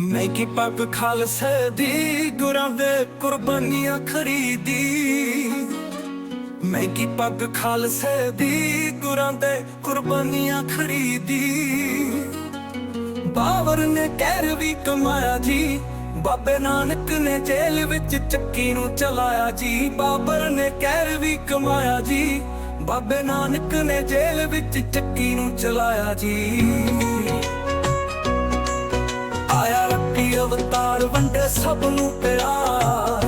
ਮੈਂ ਕੀ ਪੱਗ ਖਾਲਸੇ ਦੀ, ਗੁਰਾਂ ਦੇ ਕੁਰਬਾਨੀਆਂ ਖਰੀਦੀ। ਮੈਂ ਕੀ ਪੱਗ ਖਾਲਸੇ ਦੀ, ਗੁਰਾਂ ਦੇ ਕੁਰਬਾਨੀਆਂ ਖਰੀਦੀ। ਬਾਬਰ ਨੇ ਕਹਿਰ ਵੀ ਕਮਾਇਆ ਜੀ, ਬਾਬੇ ਨਾਨਕ ਨੇ ਜੇਲ੍ਹ ਵਿੱਚ ਚੱਕੀ ਨੂੰ ਚਲਾਇਆ ਜੀ। ਬਾਬਰ ਨੇ ਕਹਿਰ ਵੀ ਕਮਾਇਆ ਜੀ, ਬਾਬੇ ਨਾਨਕ ਨੇ ਜੇਲ੍ਹ ਵਿੱਚ ਚੱਕੀ ਨੂੰ ਚਲਾਇਆ ਜੀ। ਅਵਤਾਰ ਵੰਡੇ ਸਭ ਨੂੰ ਪਿਆਰ।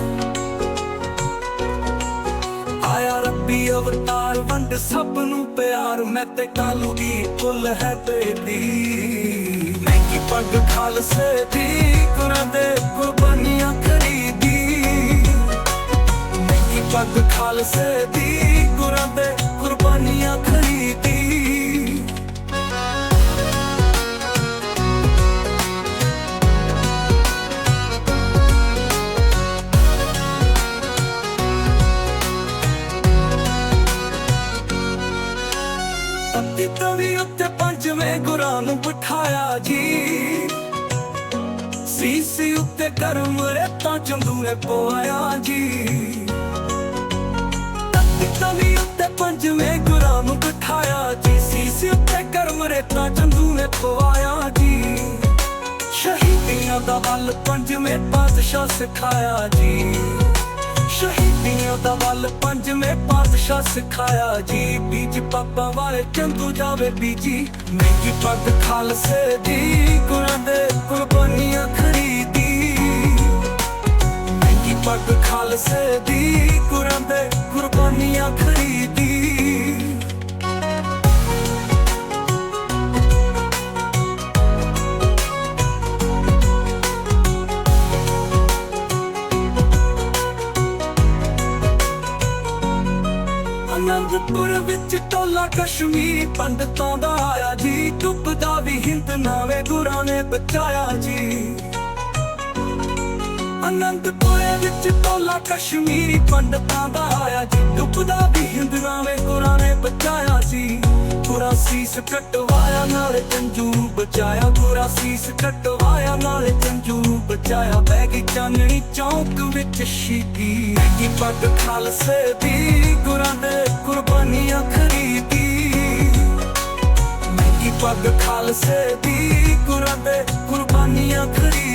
ਆਇਆ ਰੱਬੀ ਅਵਤਾਰ ਵੰਡ ਸਭ ਨੂੰ ਪਿਆਰ। ਮੈਂ ਤੇ ਕਾਲੂ ਦੀ ਕੁੱਲ ਹੈ ਤੇਰੀ ਮੈਂ ਕੀ ਪੱਗ ਖਾਲਸੇ ਦੀ ਗੁਰਾਂ ਦੇ ਕੁਰਬਾਨੀਆਂ ਖਰੀਦੀ। ਮੈਂ ਕੀ ਪੱਗ ਖਾਲਸੇ ਦੀ ਅੱਤੀ ਤਵੀ ਉੱਤੇ ਪੰਜਵੇਂ ਗੁਰਾਂ ਨੂੰ ਬਿਠਾਇਆ ਜੀ। ਸੀਸੀ ਉੱਤੇ ਕਰਮ ਰੇਤਾਂ ਚੰਦੂਏ ਪਵਾਇਆ ਜੀ। ਤਵੀ ਉੱਤੇ ਪੰਜਵੇਂ ਗੁਰਾਂ ਨੂੰ ਬਿਠਾਇਆ ਜੀ। ਸੀਸੀ ਉੱਤੇ ਕਰਮ ਰੇਤਾਂ ਚੰਦੂਏ ਪਵਾਇਆ ਜੀ। ਸ਼ਹੀਦੀਆਂ ਦਾ ਵੱਲ ਪੰਜਵੇਂ ਪਾਤਸ਼ਾਹ ਸਿਖਾਇਆ ਜੀ। ਸ਼ਹੀਦੀਆਂ ਦਾ ਵੱਲ ਪੰਜਵੇਂ ਪਾਤਸ਼ਾਹ ਸਿਖਾਇਆ ਜੀ। ਬੀਜ ਪਾਪਾ ਵਾਲੇ ਚੰਦੂ ਜਾਵੇ ਬੀਜੀ। ਮਹਿੰਗੀ ਪੱਗ ਖਾਲਸੇ ਦੀ, ਗੁਰਾਂ ਦੇ ਕੁਰਬਾਨੀਆਂ ਖਰੀਦੀ। ਮਹਿੰਗੀ ਪੱਗ ਖਾਲਸੇ ਦੀ ਅਨੰਦਪੁਰ ਵਿੱਚ ਟੋਲਾ ਕਸ਼ਮੀਰੀ, ਪੰਡਤਾਂ ਦਾ ਆਇਆ ਜੀ। ਡੁੱਬਦਾ ਵੀ ਹਿੰਦ ਨਾਵੇਂ ਗੁਰਾਂ ਨੇ ਬਚਾਇਆ ਜੀ। ਅਨੰਦਪੁਰ ਵਿੱਚ ਟੋਲਾ ਕਸ਼ਮੀਰੀ, ਪੰਡਤਾਂ ਦਾ ਆਇਆ ਜੀ। ਡੁੱਬਦਾ ਵੀ ਹਿੰਦ ਨਾਵੇਂ ਗੁਰਾਂ ਨੇ ਬਚਾਇਆ ਸੀਸ ਕਟਵਾਇਆ, ਨਾਲੇ ਜੰਜੂ ਬਚਾਇਆ। ਗੁਰਾ ਸੀਸ ਕਟਵਾਇਆ, ਨਾਲੇ ਜੰਜੂ ਬਚਾਇਆ। ਬੈਗ ਗਈ ਚਾਨਣੀ ਚੌਂਕ ਵਿੱਚ ਸ਼ੀਦੀ ਕੀ ਪੱਗ ਖਾਲਸੇ ਦੀ, ਗੁਰਾਂ ਦੇ ਕੁਰਬਾਨੀਆਂ ਖਰੀਦੀ। ਮਹਿੰਗੀ ਪੱਗ ਖਾਲਸੇ ਦੀ, ਗੁਰਾਂ ਦੇ ਕੁਰਬਾਨੀਆਂ ਖਰੀਦੀ।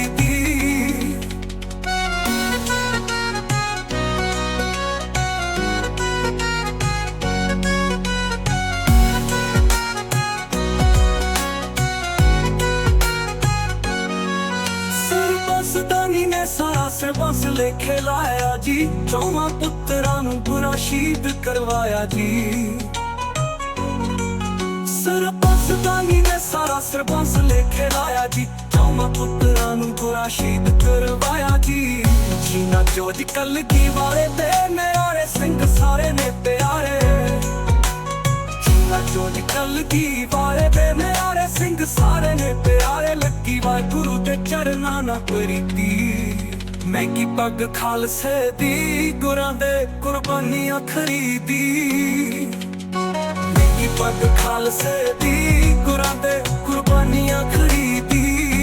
ਸਰਬਸਦਾਨੀ ਨੇ ਸਾਰਾ ਸਰਬਸ ਲੇਖੇ ਲਾਇਆ ਜੀ। ਚੌਵਾਂ ਪੁੱਤਰਾਂ ਨੂੰ ਗੁਰਾ ਸ਼ਹੀਦ ਕਰਵਾਇਆ ਜੀ। ਸਰਬਸਦਾਨੀ ਨੇ ਸਾਰਾ ਸਰਬੰਸ ਲੇਖੇ ਲਾਇਆ ਜੀ। ਚੌਵਾਂ ਪੁੱਤਰਾਂ ਨੂੰ ਬੁਰਾ ਸ਼ਹੀਦ ਕਰਵਾਇਆ ਜੀ। ਜੀਨਾ ਜੋਜ ਕੀ ਵਾਲੇ ਤੇ ਨਿਆਰੇ ਸਿੰਘ ਸਾਰੇ ਨੇ ਪਿਆਰੇ। ਜੀਨਾ ਜੋਜ ਕਲਗੀ ਵਾਲੇ ਤੇ ਨਿਆਰੇ ਸਿੰਘ ਸਾਰੇ ਨੇ ਪਿਆਰੇ ਲੱਗੀ ਵਾਹਿਗੁਰੂ ਦੇ ਚਰਨਾਂ ਨਾ ਪ੍ਰੀਤੀ। ਮਹਿੰਗੀ ਪੱਗ ਖਾਲਸੇ ਦੀ, ਗੁਰਾਂ ਦੇ ਕੁਰਬਾਨੀਆਂ ਖਰੀਦੀ। ਮਹਿੰਗੀ ਪੱਗ ਖਾਲਸੇ ਦੀ, ਗੁਰਾਂ ਦੇ ਕੁਰਬਾਨੀਆਂ ਖਰੀਦੀ।